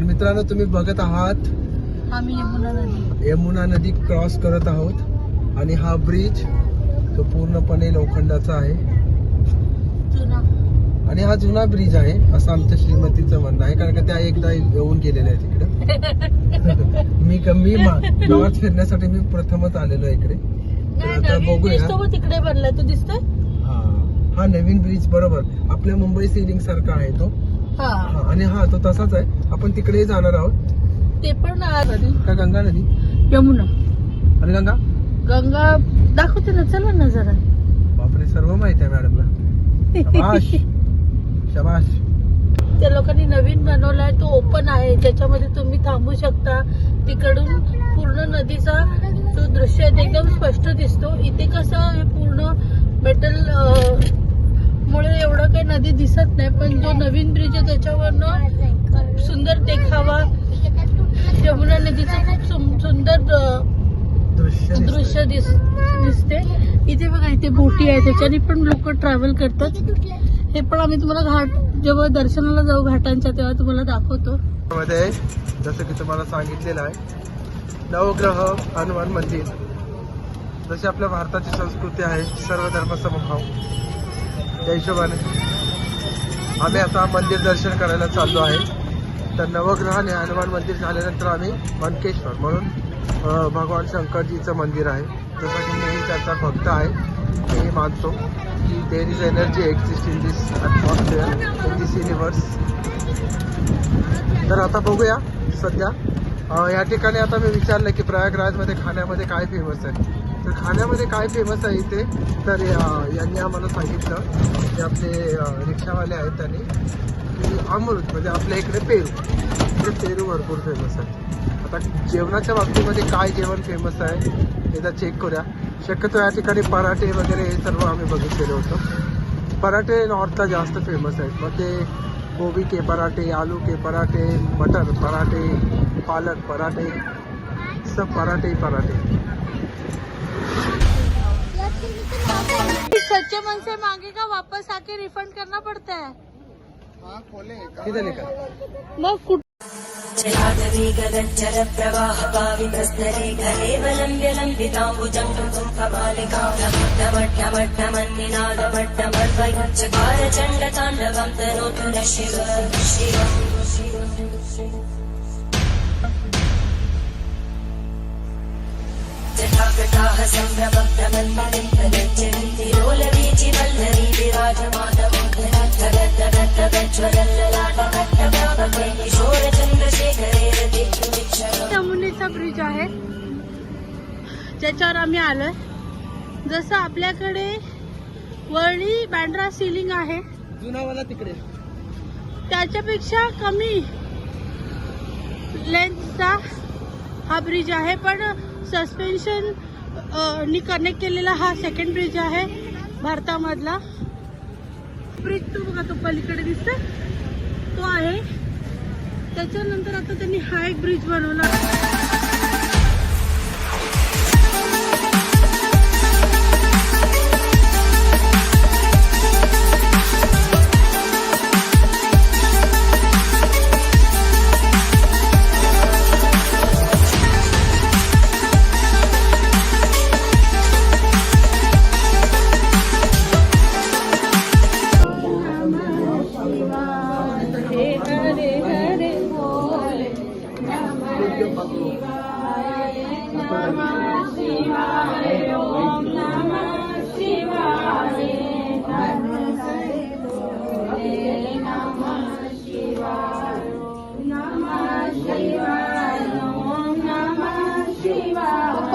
तर मित्रांनो तुम्ही बघत आहात आम्ही यमुना नदी. यमुना नदी क्रॉस करत आहोत आणि हा ब्रिज तो पूर्णपणे लोखंडाचा आहे. आणि हा जुना ब्रिज आहे असं आमच्या श्रीमतीचं म्हणणं आहे कारण का त्या एकदा येऊन गेलेल्या आहे तिकडे मी क- मी मा- गावात फिरण्यासाठी मी प्रथमच आलेलो आहे इकडे. आता बघूया. तिकडे बनलाय तू दिसतोय? हा. हा नवीन ब्रिज बरोबर. आपल्या मुंबई सिलिंग सारखा आहे तो. हा. हा, आणि हा तो तसाच आहे. आपण तिकडेही जाणार आहोत. ते पण आ- का गंगा नदी? यमुना. आणि गंगा? गंगा दाखवते ना चला ना जरा. बापरे सर्व माहिती आहे मॅडमला. शबाश. शबाश. त्या लोकांनी नवीन बनवलाय तो ओपन आहे. ज्याच्यामध्ये तुम्ही थांबू शकता. तिकडून पूर्ण नदीचा जो दृश्य आहे ते एकदम स्पष्ट दिसतो. इथे कसं हे पूर्ण मेटल मुळे एवढं काही नदी दिसत नाही पण जो नवीन ब्रिज आहे त्याच्यावरनं सुंदर देखावा. यमुना नदीचं खूप सुंदर दृश्य दिस दिसते. इथे बघा इथे बोटी आहे त्याच्याने पण लोक ट्रॅव्हल करतात. हे पण आम्ही तुम्हाला घाट जेव्हा दर्शनाला जाऊ घाटांच्या तेव्हा तुम्हाला दाखवतो. मध्ये जसं की तुम्हाला सांगितलेलं आहे नवग्रह हनुमान मंदिर. जशी आपल्या भारताची संस्कृती आहे सर्व धर्म समभाव. त्या हिशोबाने आम्ही आता मंदिर दर्शन करायला चाललो आहे. तर नवग्रह आणि हनुमान मंदिर झाल्यानंतर आम्ही मनकेश्वर म्हणून भगवान शंकरजीचं मंदिर आहे. जसं की मी त्याचा भक्त आहे मी मानतो की there is energy exist in this atmosphere in this universe तर आता बघूया सध्या. या ठिकाणी आता मी विचारलं की प्रयागराजमध्ये खाण्यामध्ये काय फेमस आहे? तर खाण्यामध्ये काय फेमस आहे इथे? तर यांनी आम्हाला सांगितलं की आपले रिक्षावाले आहेत त्यांनी की अमृत म्हणजे आपल्या इकडे पेरू. इकडे पेरू भरपूर फेमस आहे. आता जेवणाच्या बाबतीमध्ये काय जेवण फेमस आहे एकदा चेक करूया. शक्यतो या ठिकाणी पराठे वगैरे हे सर्व आम्ही बघितलेलं होतं. पराठे नॉर्थला जास्त फेमस आहेत. मग ते गोबी के पराठे आलू के पराठे मटर पराठे पालक पराठे सब पराठे ही पराठे. सच्चे मन से मांगेगा वापस आके रिफंड करना पड़ता है। हाँ, ब्रिज आहे. ज्याच्यावर आम्ही आलोय. जसं आपल्याकडे वरळी बँड्रा सिलिंग आहे. जुनावाला तिकडे. त्याच्यापेक्षा कमी लेंथचा हा ब्रिज आहे. पण सस्पेन्शन नी कनेक्ट केलेला हा सेकंड ब्रिज आहे भारतामधला. ब्रिज तो बघा तो पलीकडे दिसतोय. तो आहे. त्याच्यानंतर आता त्यांनी हा एक ब्रिज बनवला.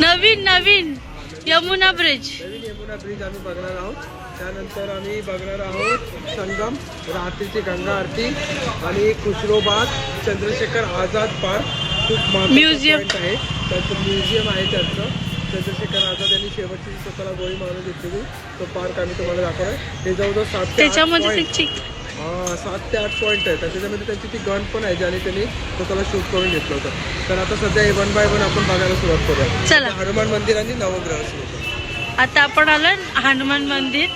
नवीन नवीन. यमुना ब्रिज नवीन यमुना ब्रिज आम्ही बघणार आहोत. त्यानंतर आम्ही बघणार आहोत संगम रात्रीची गंगा आरती आणि खुशरोबाग चंद्रशेखर आझाद पार्क. खूप point आहे. त्यांचं म्युझियम आहे त्यांचं. चंद्रशेखर आझाद यांनी शेवटची स्वतःला गोळी मारून घेतलेली तो पार्क आम्ही तुम्हाला दाखवणार. हे जवळजवळ सात त्याच्यामध्ये सात ते आठ पॉईंट आहेत त्याच्यामध्ये त्यांची ती गन पण आहे ज्याने त्यांनी स्वतःला शूट करून घेतलं होतं तर आता सध्या वन बाय वन आपण बघायला सुरुवात करूया चला. हनुमान मंदिर आणि नवग्रह सुरू. आता आपण आलो हनुमान मंदिर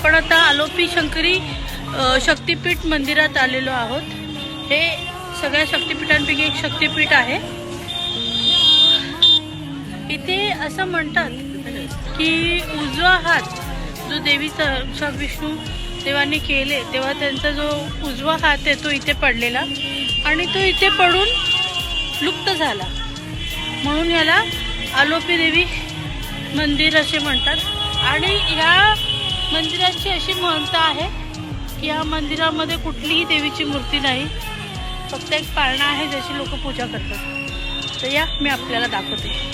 आपण आता आलोपी शंकरी शक्तीपीठ शक्तिपीठ मंदिरात आलेलो आहोत. हे सगळ्या शक्तीपीठांपैकी एक शक्तिपीठ आहे. इथे असं म्हणतात की उजवा हात जो देवीचा विष्णू देवाने केले तेव्हा त्यांचा जो उजवा हात आहे तो इथे पडलेला आणि तो इथे पडून लुप्त झाला. म्हणून ह्याला आलोपी देवी मंदिर असे म्हणतात. आणि ह्या मंदिराची अशी महत्ता आहे की या मंदिरामध्ये कुठलीही देवीची मूर्ती नाही. फक्त एक पाळणा आहे ज्याची लोक पूजा करतात. तर या मी आपल्याला दाखवते.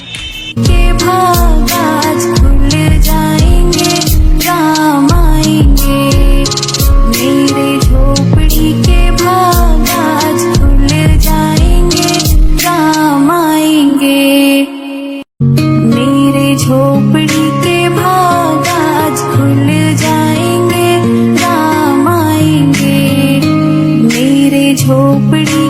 പിടി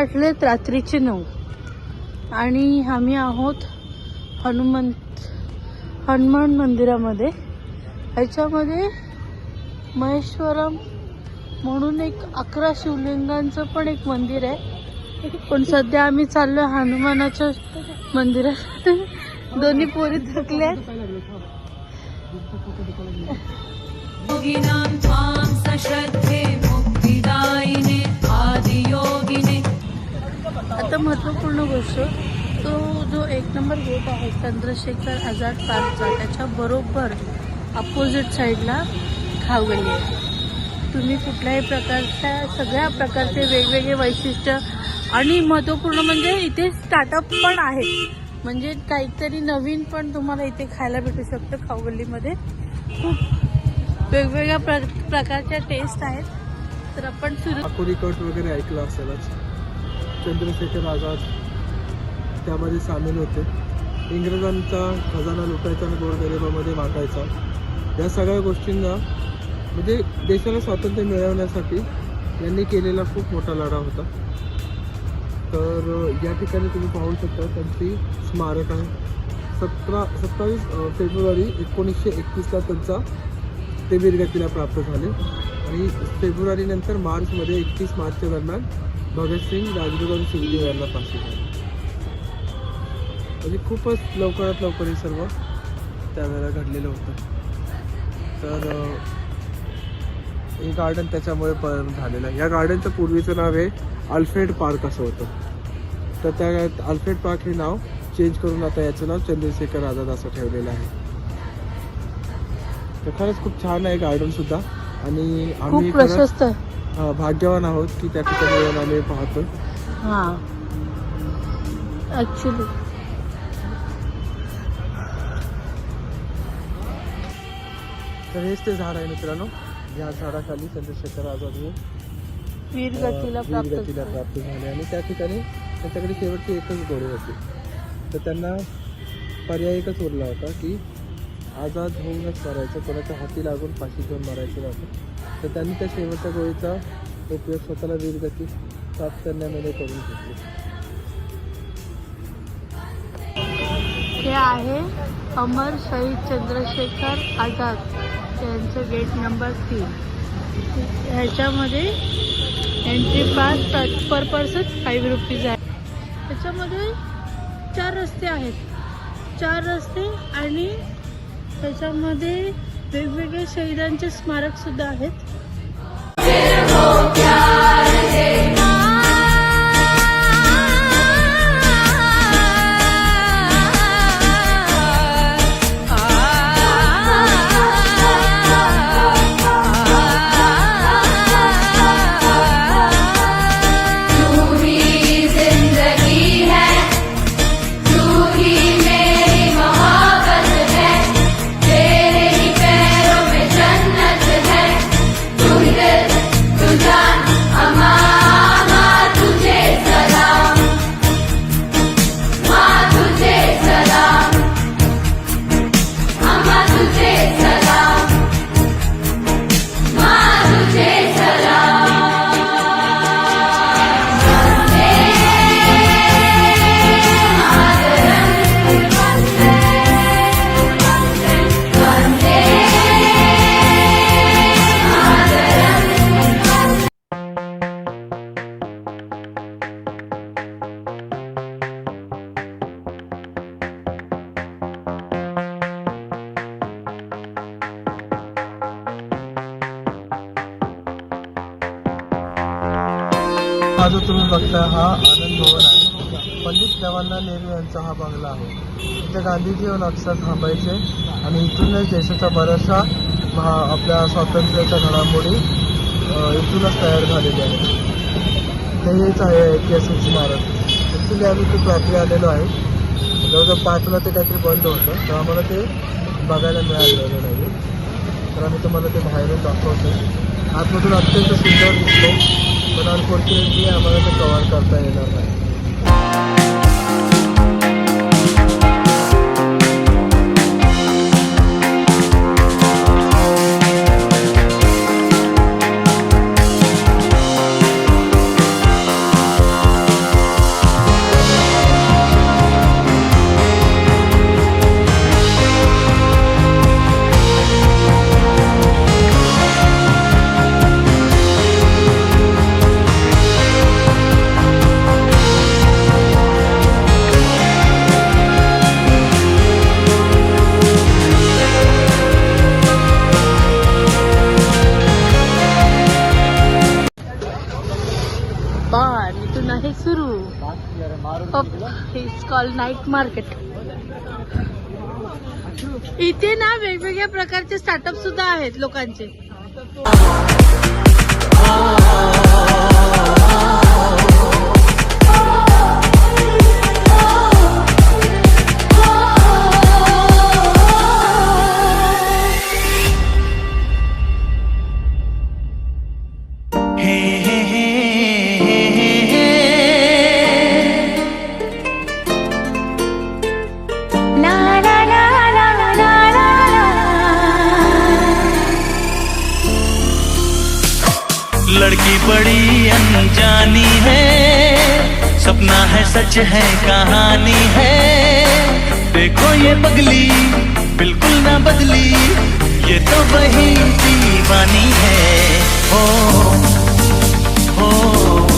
वाटलेत रात्रीचे नऊ. आणि आम्ही आहोत हनुमंत हनुमान मंदिरामध्ये. ह्याच्यामध्ये महेश्वरम म्हणून एक अकरा शिवलिंगांचं पण एक मंदिर आहे. पण सध्या आम्ही चाललो हनुमानाच्या मंदिरात. दोन्ही पोरी थकल्या श्रद्धे आता महत्त्वपूर्ण गोष्ट तो जो एक नंबर गेट आहे चंद्रशेखर आझाद पार्कचा त्याच्या बरोबर अपोजिट साईडला खावगली आहे. तुम्ही कुठल्याही प्रकारच्या सगळ्या प्रकारचे वेगवेगळे वैशिष्ट्य आणि महत्त्वपूर्ण म्हणजे इथे स्टार्टअप पण आहेत म्हणजे काहीतरी नवीन पण तुम्हाला इथे खायला भेटू शकतं खाऊगल्लीमध्ये खूप वेगवेगळ्या प्र प्रकारच्या टेस्ट आहेत. तर आपण सुरू वगैरे ऐकलं असेलच. चंद्रशेखर आझाद त्यामध्ये सामील होते. इंग्रजांचा खजाना लुटायचा आणि गोरगरिबामध्ये वाटायचा. या सगळ्या गोष्टींना म्हणजे देशाला स्वातंत्र्य मिळवण्यासाठी यांनी केलेला खूप मोठा लढा होता. तर या ठिकाणी तुम्ही पाहू शकता त्यांची स्मारक आहे. सतरा सत्तावीस फेब्रुवारी एकोणीसशे एकतीसला त्यांचा ते वीरगतीला प्राप्त झाले. आणि फेब्रुवारीनंतर मार्चमध्ये एकतीस मार्चच्या दरम्यान भगतसिंग राजगुरू सुखदेव यांना फाशी झाली. म्हणजे खूपच लवकरात लवकर हे सर्व त्यावेळेला घडलेलं होतं. तर हे गार्डन त्याच्यामुळे पण झालेलं आहे. या गार्डनचं पूर्वीचं नाव आहे अल्फ्रेड पार्क असं होतं. तर त्या अल्फ्रेड पार्क हे नाव चेंज करून आता याचं नाव चंद्रशेखर आझाद असं ठेवलेलं आहे. तर खरंच खूप छान आहे गार्डन सुद्धा. आणि आम्ही प्रशस्त. भाग्यवान आहोत की त्या ठिकाणी येऊन आम्ही पाहतो हा. तर हेच ते झाड आहे मित्रांनो. या झाडाखाली चंद्रशेखर आझाद हे वीरगतीला. प्राप्त झाले. आणि त्या ठिकाणी त्यांच्याकडे शेवटची एकच गोळी होती. तर त्यांना पर्याय एकच उरला होता की आझाद होऊनच मरायचं कोणाच्या हाती लागून फाशी घेऊन मरायचं नव्हतं तर त्यांनी त्या शेवटच्या गोळीचा उपयोग स्वतःला वीरगती प्राप्त करण्यामध्ये करून घेतली. हे आहे अमर शहीद चंद्रशेखर आझाद यांचं गेट नंबर तीन. ह्याच्यामध्ये entry pass per person five rupees आहे. त्याच्यामध्ये चार रस्ते आहेत. चार रस्ते आणि त्याच्यामध्ये वेगवेगळे शहीदांचे स्मारकसुद्धा आहेत. जो हा आनंद भवन आहे. पंडित जवाहरलाल नेहरू यांचा हा बंगला आहे. इथे गांधीजी येऊन अक्षर थांबायचे आणि इथूनच देशाचा बराचसा महा आपल्या स्वातंत्र्याच्या घडामोडी इथूनच तयार झालेल्या आहेत. तर हेच आहे ऐतिहासिक स्मारक ॲक्च्युली आम्ही खूप रात्री आलेलो आहे. जवळजवळ पाचला ते काहीतरी बंद होतं. तर आम्हाला ते बघायला मिळालेलं नाही. तर आम्ही तुम्हाला ते बाहेरून दाखवतो. आतमधून अत्यंत सुंदर दिसतो पण अनफॉर्च्युनेटली आम्हाला ते कव्हर करता येणार नाही. मार्केट सुरू. इट्स कॉल नाईट मार्केट इथे ना वेगवेगळ्या प्रकारचे स्टार्टअप सुद्धा आहेत लोकांचे. बड़ी अनजानी है। सपना है सच है कहानी है। देखो ये पगली बिल्कुल ना बदली। ये तो वही दीवानी है। ओ, ओ, हो।